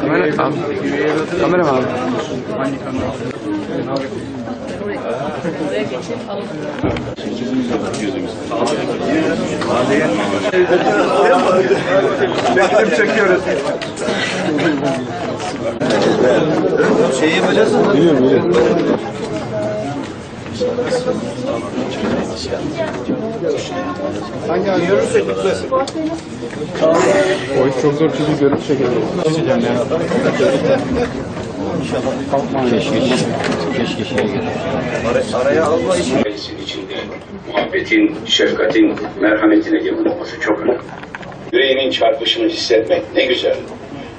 Kamera abi. Kamera abi? Bekledim çekiyoruz. Şeyi yapacağız mı? Biliyorum biliyorum. Hangi an görürsek gitmesin. O iş çok zor çünkü görüntü çekelim. Çekeceğim yani. Araya alma işi. Meclisin içinde muhabbetin, şefkatin, merhametin egemen olması çok önemli. Yüreğinin çarpışını hissetmek ne güzel.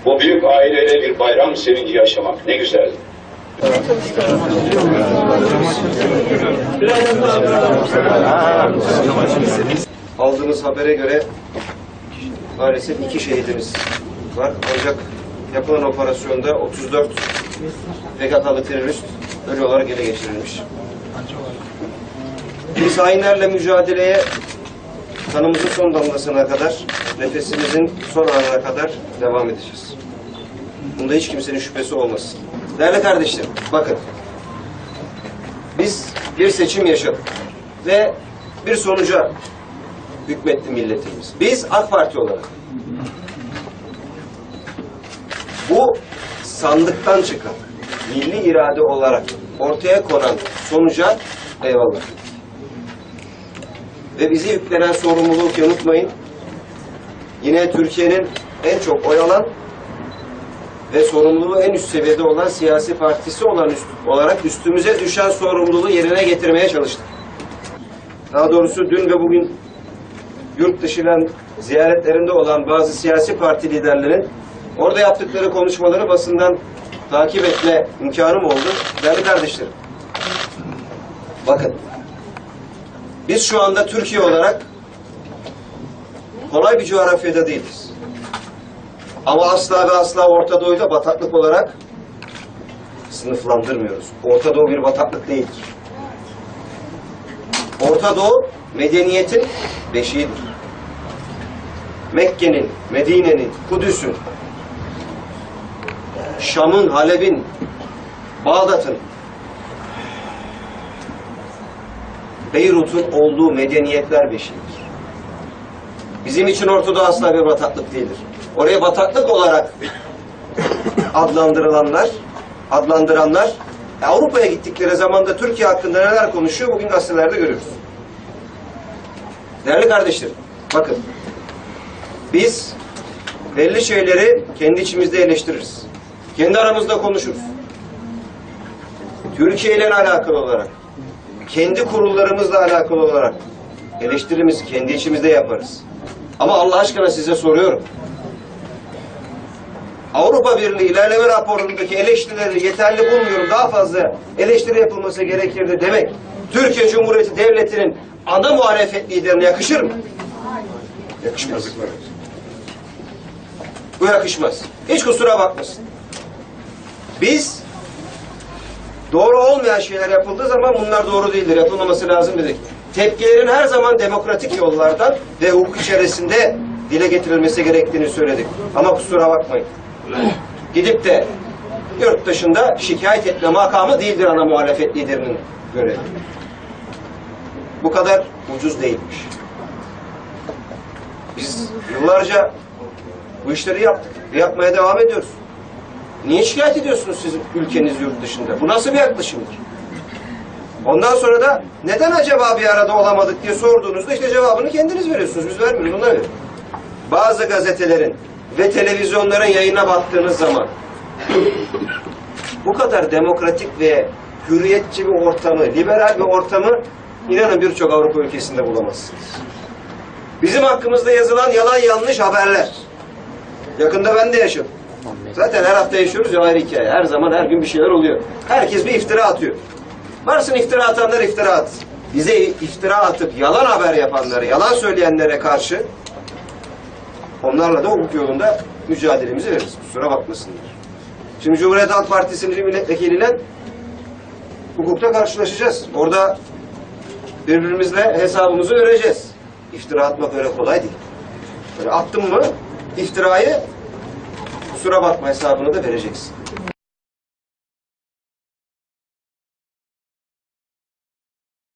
Bu büyük aileyle bir bayram sevinci yaşamak ne güzel. Aldığımız habere göre maalesef iki şehidimiz var. Ancak yapılan operasyonda 34 PKK'lı terörist ölü olarak ele geçirilmiş. Biz hainlerle mücadeleye kanımızın son damlasına kadar, nefesimizin son anına kadar devam edeceğiz. Bunda hiç kimsenin şüphesi olmasın. Değerli kardeşlerim, bakın. Biz bir seçim yaşadık ve bir sonuca hükmetti milletimiz. Biz AK Parti olarak bu sandıktan çıkan milli irade olarak ortaya konan sonuca eyvallah. Ve bize yüklenen sorumluluğu ki unutmayın. Yine Türkiye'nin en çok oy alan ve sorumluluğu en üst seviyede olan siyasi partisi olan üst, olarak üstümüze düşen sorumluluğu yerine getirmeye çalıştık. Daha doğrusu dün ve bugün yurt dışından ziyaretlerinde olan bazı siyasi parti liderlerin orada yaptıkları konuşmaları basından takip etme imkanım oldu. Değerli kardeşlerim, bakın biz şu anda Türkiye olarak kolay bir coğrafyada değiliz. Ama asla ve asla Orta Doğu'yu da bataklık olarak sınıflandırmıyoruz. Orta Doğu bir bataklık değildir. Orta Doğu medeniyetin beşiğidir. Mekke'nin, Medine'nin, Kudüs'ün, Şam'ın, Halep'in, Bağdat'ın, Beyrut'un olduğu medeniyetler beşiğidir. Bizim için Orta Doğu asla bir bataklık değildir. Oraya bataklık olarak adlandırılanlar, adlandıranlar Avrupa'ya gittikleri zaman da Türkiye hakkında neler konuşuyor bugün gazetelerde görüyoruz. Değerli kardeşlerim, bakın. Biz belli şeyleri kendi içimizde eleştiririz. Kendi aramızda konuşuruz. Türkiye ile alakalı olarak, kendi kurullarımızla alakalı olarak eleştirimizi kendi içimizde yaparız. Ama Allah aşkına size soruyorum. Avrupa Birliği ilerleme raporundaki eleştirileri yeterli bulmuyorum. Daha fazla eleştiri yapılması gerekirdi demek. Türkiye Cumhuriyeti Devleti'nin ana muhalefet liderine yakışır mı? Yakışmaz. Bu yakışmaz. Hiç kusura bakmasın. Biz doğru olmayan şeyler yapıldığı zaman bunlar doğru değildir. Yapılmaması lazım dedik. Tepkilerin her zaman demokratik yollardan ve hukuk içerisinde dile getirilmesi gerektiğini söyledik. Ama kusura bakmayın. Gidip de yurt dışında şikayet etme makamı değildir ana muhalefet liderinin görevi. Bu kadar ucuz değilmiş. Biz yıllarca bu işleri yaptık ve yapmaya devam ediyoruz. Niye şikayet ediyorsunuz siz ülkeniz yurt dışında? Bu nasıl bir yaklaşımdır? Ondan sonra da neden acaba bir arada olamadık diye sorduğunuzda işte cevabını kendiniz veriyorsunuz. Biz vermiyoruz, onlar veriyor. Bazı gazetelerin ve televizyonların yayına baktığınız zaman bu kadar demokratik ve hürriyetçi bir ortamı, liberal bir ortamı inanın birçok Avrupa ülkesinde bulamazsınız. Bizim hakkımızda yazılan yalan yanlış haberler. Yakında ben de yaşadım. Zaten her hafta yaşıyoruz ya ayrı hikaye. Her zaman her gün bir şeyler oluyor. Herkes bir iftira atıyor. Varsın iftira atanlar iftira at. Bize iftira atıp yalan haber yapanlara, yalan söyleyenlere karşı onlarla da hukuk yolunda mücadelemizi veririz. Kusura bakmasınlar. Şimdi Cumhuriyet Halk Partisi'nin milletvekiliyle hukukta karşılaşacağız. Orada birbirimizle hesabımızı vereceğiz. İftira atmak öyle kolay değil. Böyle attın mı iftirayı kusura bakma hesabını da vereceksin.